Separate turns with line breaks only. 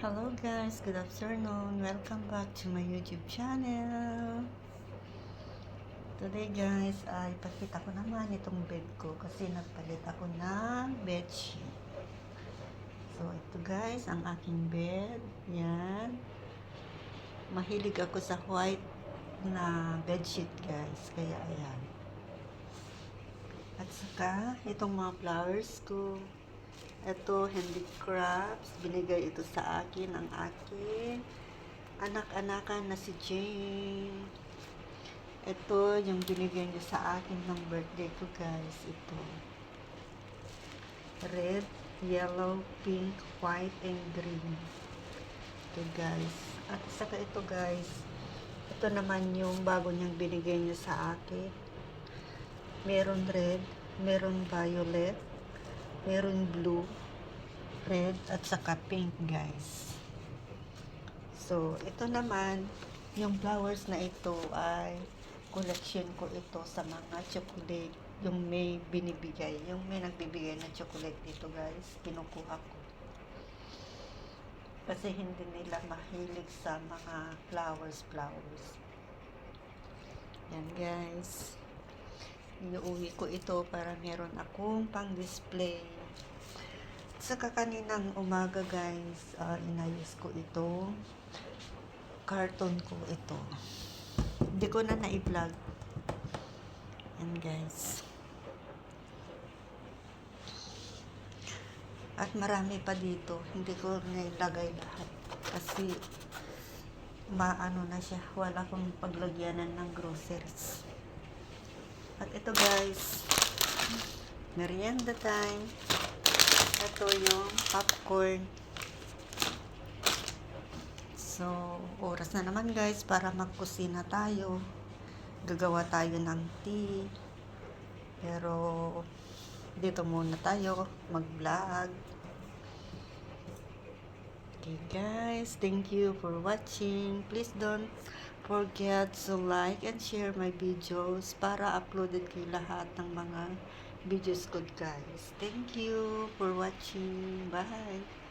Hello guys, good afternoon. Welcome back to my YouTube channel. Today guys, ay pakita ko naman itong bed ko kasi nagpalit ako ng bedsheet. So ito guys, ang aking bed. Yan. Mahilig ako sa white na bedsheet guys. Kaya ayan. At saka, itong mga flowers ko. Ito, handicrafts. Binigay ito sa akin, ang akin. Anak-anakan na si Jane. Ito, yung binigay niya sa akin ng birthday ko, guys. Ito. Red, yellow, pink, white, and green. Ito, guys. At saka ito, guys. Ito naman yung bago niyang binigay niya sa akin. Meron red, meron violet, meron blue, red, at saka pink, guys. So, ito naman, yung flowers na ito ay collection ko ito sa mga chocolate, yung may binibigay, yung may nagbibigay na chocolate dito, guys. Kinukuha ko. Kasi hindi nila mahilig sa mga flowers, flowers. Yan, guys. Inuwi ko ito para meron akong pang-display. Saka kaninang umaga guys, ah, inayos ko ito. Carton ko ito. Hindi ko na na-vlog. Yan guys. At marami pa dito. Hindi ko nailagay lahat. Kasi maano na siya. Wala kong paglagyanan ng groceries. At ito guys, merienda time. Ito yung popcorn. So, oras na naman guys para magkusina tayo. Gagawa tayo ng tea. Pero, dito muna tayo mag-vlog. Okay guys, thank you for watching. Please don't forget to like and share my videos para uploaded kay lahat ng mga videos ko guys. Thank you for watching. Bye!